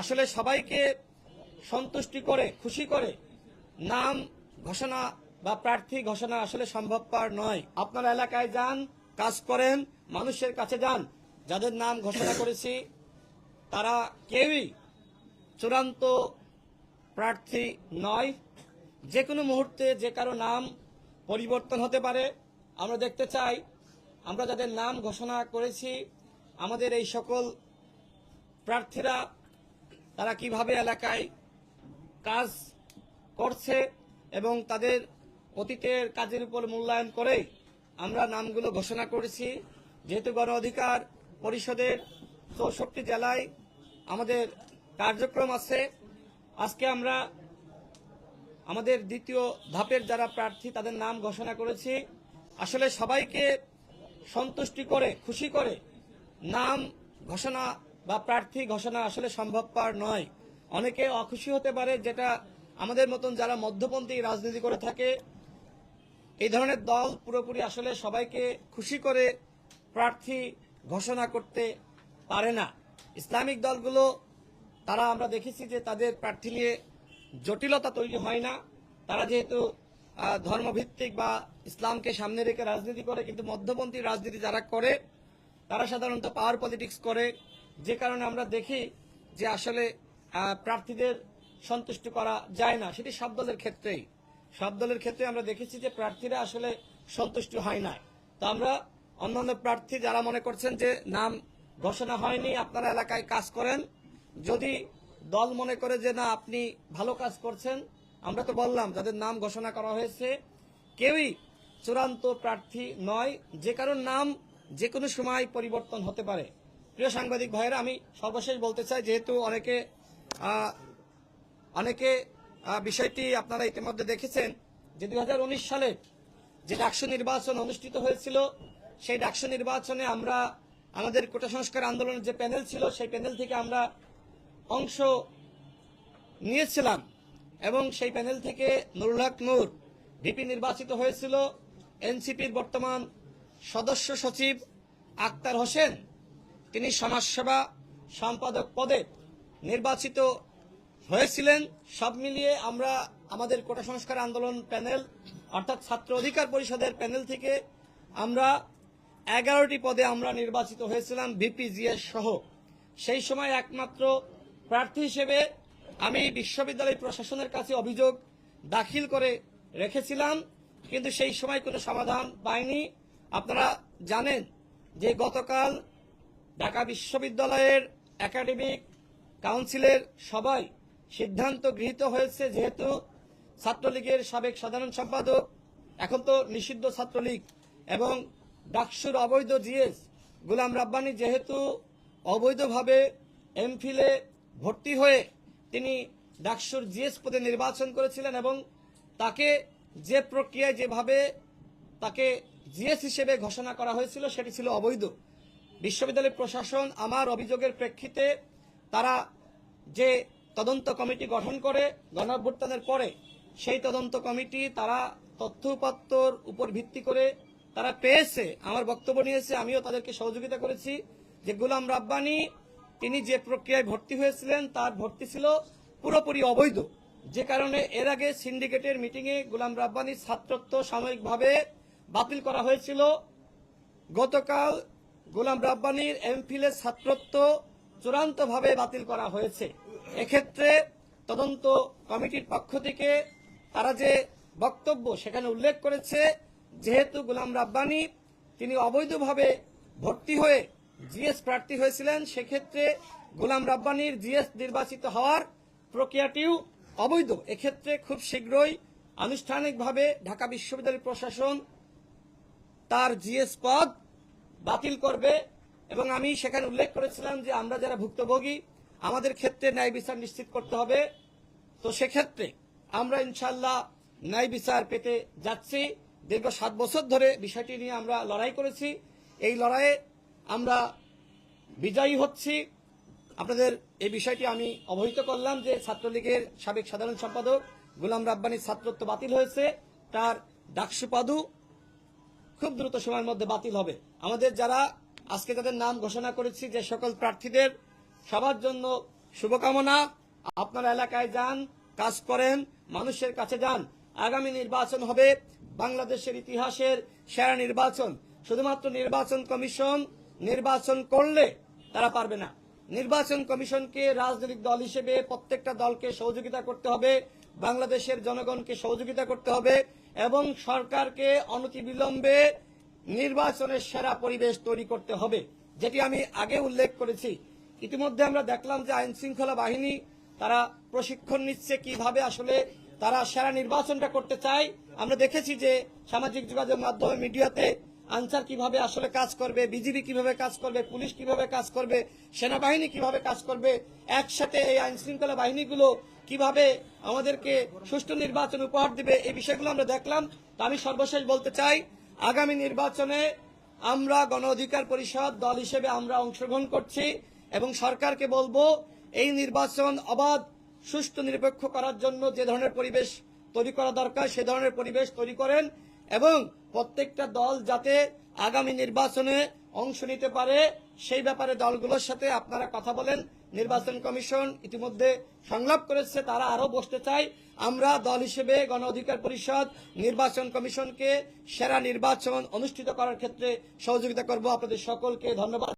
আসলে সবাইকে সন্তুষ্টি করে, খুশি করে নাম ঘোষণা বা প্রার্থী ঘোষণা আসলে সম্ভবপর নয়। আপনার এলাকায় যান, কাজ করেন, মানুষের কাছে যান। যাদের নাম ঘোষণা করেছি, তারা কেউই চূড়ান্ত প্রার্থী নয়। যে কোনো মুহূর্তে যে কারও নাম পরিবর্তন হতে পারে। আমরা দেখতে চাই, আমরা যাদের নাম ঘোষণা করেছি, আমাদের এই সকল প্রার্থীরা তারা কীভাবে এলাকায় কাজ করছে এবং তাদের অতীতের কাজের উপর মূল্যায়ন করে, আমরা নামগুলো ঘোষণা করেছি। যেহেতু গণ অধিকার পরিষদের চৌষট্টি জেলায় আমাদের কার্যক্রম আছে, আজকে আমরা আমাদের দ্বিতীয় ধাপের যারা প্রার্থী, তাদের নাম ঘোষণা করেছি। আসলে সবাইকে সন্তুষ্টি করে, খুশি করে নাম ঘোষণা বা প্রার্থী ঘোষণা আসলে সম্ভবপর নয়। অনেকে অখুশি হতে পারে যেটা আমাদের মতন যারা মধ্যপন্থী রাজনীতি করে থাকে। এই ধরনের দল পুরোপুরি আসলে সবাইকে খুশি করে প্রার্থী ঘোষণা করতে পারে না। ইসলামিক দলগুলো, তারা আমরা দেখেছি যে তাদের প্রার্থী নিয়ে জটিলতা তৈরি হয় না। তারা যেহেতু ধর্মভিত্তিক বা ইসলামকে সামনে রেখে রাজনীতি করে, কিন্তু মধ্যপন্থী রাজনীতি যারা করে, তারা সাধারণত পাওয়ার পলিটিক্স করে। যে কারণে আমরা দেখি যে আসলে প্রার্থীদের সন্তুষ্ট করা যায় না। সেটি সব দলের ক্ষেত্রেই। সব দলের ক্ষেত্রে আমরা দেখেছি যে প্রার্থীরা আসলে সন্তুষ্ট হয় না। তো আমরা অন্যান্য প্রার্থী যারা মনে করছেন যে নাম ঘোষণা হয়নি, আপনারা এলাকায় কাজ করেন। যদি দল মনে করে যে না, আপনি ভালো কাজ করছেন, আমরা তো বললাম, যাদের নাম ঘোষণা করা হয়েছে, কেউই চূড়ান্ত প্রার্থী নয়। যে কারোর নাম যে কোনো সময় পরিবর্তন হতে পারে। প্রিয় সাংবাদিক ভাইয়েরা, আমি সর্বশেষ বলতে চাই, যেহেতু অনেকে অনেকে বিষয়টি আপনারা ইতিমধ্যে দেখেছেন যে দু হাজার উনিশ সালে যে ডাকসু নির্বাচন অনুষ্ঠিত হয়েছিল, সেই ডাকসু নির্বাচনে আমরা আমাদের কোটা সংস্কার আন্দোলনের যে প্যানেল ছিল, সেই প্যানেল থেকে আমরা অংশ নিয়েছিলাম এবং সেই প্যানেল থেকে নুরুল নূর, ভিপি নির্বাচিত হয়েছিল, এনসিপির বর্তমান সদস্য সচিব আক্তার হোসেন তিনি সমাজসেবা সম্পাদক পদে নির্বাচিত হয়েছিলেন। সব মিলিয়ে আমরা আমাদের কোটা সংস্কার আন্দোলন প্যানেল, অর্থাৎ ছাত্র অধিকার পরিষদের প্যানেল থেকে আমরা এগারোটি পদে আমরা নির্বাচিত হয়েছিলাম বিপিজিএস সহ। সেই সময় একমাত্র প্রার্থী হিসেবে আমি বিশ্ববিদ্যালয় প্রশাসনের কাছে অভিযোগ দাখিল করে রেখেছিলাম, কিন্তু সেই সময় কোনো সমাধান পাইনি। আপনারা জানেন যে গতকাল ঢাকা বিশ্ববিদ্যালয়ের একাডেমিক কাউন্সিলের সবাই সিদ্ধান্ত গৃহীত হয়েছে, যেহেতু ছাত্রলীগের সাবেক সাধারণ সম্পাদক, এখন তো নিষিদ্ধ ছাত্রলীগ, এবং ডাকসুর অবৈধ জিএস গুলাম রাব্বানি যেহেতু অবৈধভাবে এমফিলে ভর্তি হয়ে তিনি ডাকসুর জিএস পদে নির্বাচন করেছিলেন এবং তাকে যে প্রক্রিয়ায় যেভাবে তাকে জিএস হিসেবে ঘোষণা করা হয়েছিল সেটি ছিল অবৈধ। বিশ্ববিদ্যালয় প্রশাসন আমার অভিযোগের প্রেক্ষিতে তারা যে তদন্ত কমিটি গঠন করে গণঅভ্যুত্থানের পরে সেই তদন্ত কমিটি তারা তথ্য উপাত্তর উপর ভিত্তি করে তারা পেয়েছে, আমার বক্তব্য নিয়েছে, আমিও তাদেরকে সহযোগিতা করেছি যে গুলাম রাব্বানি, তিনি যে প্রক্রিয়ায় ভর্তি হয়েছিলেন তার ভর্তি ছিল পুরোপুরি অবৈধ। যে কারণে এর আগে সিন্ডিকেটের মিটিংয়ে গুলাম রাব্বানির ছাত্রত্ব সাময়িকভাবে বাতিল করা হয়েছিল। গতকাল গোলাম রাব্বানির এমফিলের ছাত্রত্ব চূড়ান্তভাবে বাতিল করা হয়েছে। এক্ষেত্রে তদন্ত কমিটির পক্ষ থেকে তারা যে বক্তব্য সেখানে উল্লেখ করেছে, যেহেতু গোলাম রাব্বানি তিনি অবৈধভাবে ভর্তি হয়ে জিএস প্রার্থী হয়েছিলেন, সেক্ষেত্রে গোলাম রাব্বানির জিএস নির্বাচিত হওয়ার প্রক্রিয়াটিও অবৈধ। এক্ষেত্রে খুব শীঘ্রই আনুষ্ঠানিকভাবে ঢাকা বিশ্ববিদ্যালয় প্রশাসন তার জিএস পদ বাতিল করবে। এবং আমি সেখানে উল্লেখ করেছিলাম যে আমরা যারা ভুক্তভোগী, আমাদের ক্ষেত্রে ন্যায় বিচার নিশ্চিত করতে হবে। তো সেক্ষেত্রে আমরা ইনশাল্লাহ ন্যায় বিচার পেতে যাচ্ছি। দীর্ঘ সাত বছর ধরে বিষয়টি নিয়ে আমরা লড়াই করেছি। এই লড়াইয়ে আমরা বিজয়ী হচ্ছি। আপনাদের এই বিষয়টি আমি অবহিত করলাম যে ছাত্রলীগের সাবেক সাধারণ সম্পাদক গোলাম রাব্বানির ছাত্রত্ব বাতিল হয়েছে। তার ডাকসু পাদু খুব দ্রুত সময়ের মধ্যে বাতিল হবে। আমাদের যারা আজকে তাদের নাম ঘোষণা করেছি, যে সকল প্রার্থীদের সবার জন্য শুভকামনা। আপনারা এলাকায় যান, কাজ করেন, মানুষের কাছে যান। আগামী নির্বাচন হবে বাংলাদেশের ইতিহাসের সেরা নির্বাচন। শুধুমাত্র নির্বাচন কমিশন নির্বাচন করলে তারা পারবে না। নির্বাচন কমিশনকে রাজনৈতিক দল হিসেবে প্রত্যেকটা দলকে সহযোগিতা করতে হবে, বাংলাদেশের জনগণকে সহযোগিতা করতে হবে। এবং সরকারকে অনতিবিলম্বে নির্বাচনের সেরা পরিবেশ তৈরি করতে হবে, যেটি আমি আগে উল্লেখ করেছি। ইতিমধ্যে আমরা দেখলাম যে আইন শৃঙ্খলা বাহিনী তারা প্রশিক্ষণ নিচ্ছে কীভাবে আসলে তারা সেরা নির্বাচনটা করতে চায়। আমরা দেখেছি যে সামাজিক যোগাযোগ মাধ্যমে, মিডিয়াতে আনসার কীভাবে আসলে কাজ করবে, বিজিবি কীভাবে কাজ করবে, পুলিশ কীভাবে কাজ করবে, সেনাবাহিনী কীভাবে কাজ করবে, একসাথে এই আইন শৃঙ্খলা বাহিনীগুলো কীভাবে আমাদেরকে সুষ্ঠু নির্বাচন উপহার দিবে, এই বিষয়গুলো আমরা দেখলাম। তো আমি সর্বশেষ বলতে চাই, আগামী নির্বাচনে আমরা গণ অধিকার পরিষদ দল হিসেবে আমরা অংশগ্রহণ করছি এবং সরকারকে বলব, এই নির্বাচন অবাধ, সুষ্ঠু, নিরপেক্ষ করার জন্য যে ধরনের পরিবেশ তৈরি করা দরকার, সে ধরনের পরিবেশ তৈরি করেন এবং প্রত্যেকটা দল যাতে আগামী নির্বাচনে অংশ নিতে পারে, সেই ব্যাপারে দলগুলোর সাথে আপনারা কথা বলেন। নির্বাচন কমিশন ইতিমধ্যে সংলাপ করেছে, তারা আরও বসতে চায়। আমরা দল হিসেবে গণ অধিকার পরিষদ, নির্বাচন কমিশনকে সেরা নির্বাচন অনুষ্ঠিত করার ক্ষেত্রে সহযোগিতা করব। আপনাদের সকলকে ধন্যবাদ।